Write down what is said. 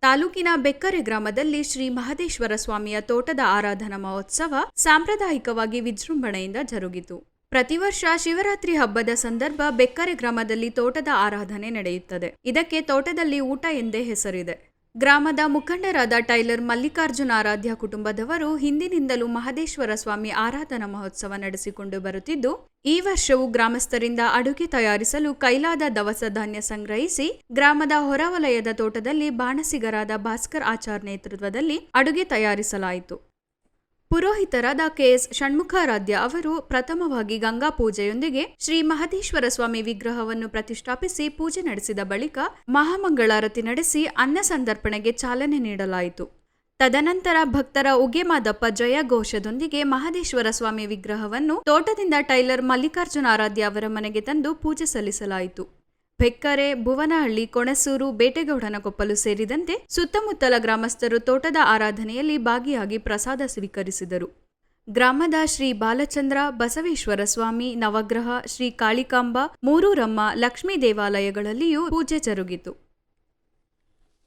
ತಾಲೂಕಿನ ಬೆಕ್ಕರೆ ಗ್ರಾಮದಲ್ಲಿ ಶ್ರೀ ಮಹದೇಶ್ವರ ಸ್ವಾಮಿಯ ತೋಟದ ಆರಾಧನಾ ಮಹೋತ್ಸವ ಸಾಂಪ್ರದಾಯಿಕವಾಗಿ ವಿಜೃಂಭಣೆಯಿಂದ ಜರುಗಿತು. ಪ್ರತಿ ವರ್ಷ ಶಿವರಾತ್ರಿ ಹಬ್ಬದ ಸಂದರ್ಭ ಬೆಕ್ಕರೆ ಗ್ರಾಮದಲ್ಲಿ ತೋಟದ ಆರಾಧನೆ ನಡೆಯುತ್ತದೆ. ಇದಕ್ಕೆ ತೋಟದಲ್ಲಿ ಊಟ ಎಂದೇ ಹೆಸರಿದೆ. ಗ್ರಾಮದ ಮುಖಂಡರಾದ ಟೈಲರ್ ಮಲ್ಲಿಕಾರ್ಜುನ ಆರಾಧ್ಯ ಕುಟುಂಬದವರು ಹಿಂದಿನಿಂದಲೂ ಮಹದೇಶ್ವರ ಸ್ವಾಮಿ ಆರಾಧನಾ ಮಹೋತ್ಸವ ನಡೆಸಿಕೊಂಡು ಬರುತ್ತಿದ್ದು, ಈ ವರ್ಷವೂ ಗ್ರಾಮಸ್ಥರಿಂದ ಅಡುಗೆ ತಯಾರಿಸಲು ಕೈಲಾದ ದವಸ ಧಾನ್ಯ ಸಂಗ್ರಹಿಸಿ, ಗ್ರಾಮದ ಹೊರವಲಯದ ತೋಟದಲ್ಲಿ ಬಾಣಸಿಗರಾದ ಭಾಸ್ಕರ್ ಆಚಾರ್ ನೇತೃತ್ವದಲ್ಲಿ ಅಡುಗೆ ತಯಾರಿಸಲಾಯಿತು. ಪುರೋಹಿತರಾದ ಕೆಎಸ್ ಷಣ್ಮುಖಾರಾಧ್ಯ ಅವರು ಪ್ರಥಮವಾಗಿ ಗಂಗಾ ಪೂಜೆಯೊಂದಿಗೆ ಶ್ರೀ ಮಹದೇಶ್ವರ ಸ್ವಾಮಿ ವಿಗ್ರಹವನ್ನು ಪ್ರತಿಷ್ಠಾಪಿಸಿ ಪೂಜೆ ನಡೆಸಿದ ಬಳಿಕ ಮಹಾಮಂಗಳಾರತಿ ನಡೆಸಿ ಅನ್ನ ಸಂದರ್ಪಣೆಗೆ ಚಾಲನೆ ನೀಡಲಾಯಿತು. ತದನಂತರ ಭಕ್ತರ ಉಗೆಮಾದಪ್ಪ ಜಯ ಘೋಷದೊಂದಿಗೆ ಮಹದೇಶ್ವರ ಸ್ವಾಮಿ ವಿಗ್ರಹವನ್ನು ತೋಟದಿಂದ ಟೈಲರ್ ಮಲ್ಲಿಕಾರ್ಜುನ ಆರಾಧ್ಯ ಅವರ ಮನೆಗೆ ತಂದು ಪೂಜೆ ಸಲ್ಲಿಸಲಾಯಿತು. ಬೆಕ್ಕರೆ ಭುವನಹಳ್ಳಿ, ಕೊಣಸೂರು ಬೇಟೆಗೌಡನಕೊಪ್ಪಲು ಸೇರಿದಂತೆ ಸುತ್ತಮುತ್ತಲ ಗ್ರಾಮಸ್ಥರು ತೋಟದ ಆರಾಧನೆಯಲ್ಲಿ ಭಾಗಿಯಾಗಿ ಪ್ರಸಾದ ಸ್ವೀಕರಿಸಿದರು. ಗ್ರಾಮದ ಶ್ರೀ ಬಾಲಚಂದ್ರ, ಬಸವೇಶ್ವರ ಸ್ವಾಮಿ, ನವಗ್ರಹ, ಶ್ರೀ ಕಾಳಿಕಾಂಬ, ಮೂರೂರಮ್ಮ ಲಕ್ಷ್ಮೀ ದೇವಾಲಯಗಳಲ್ಲಿಯೂ ಪೂಜೆ ಜರುಗಿತು.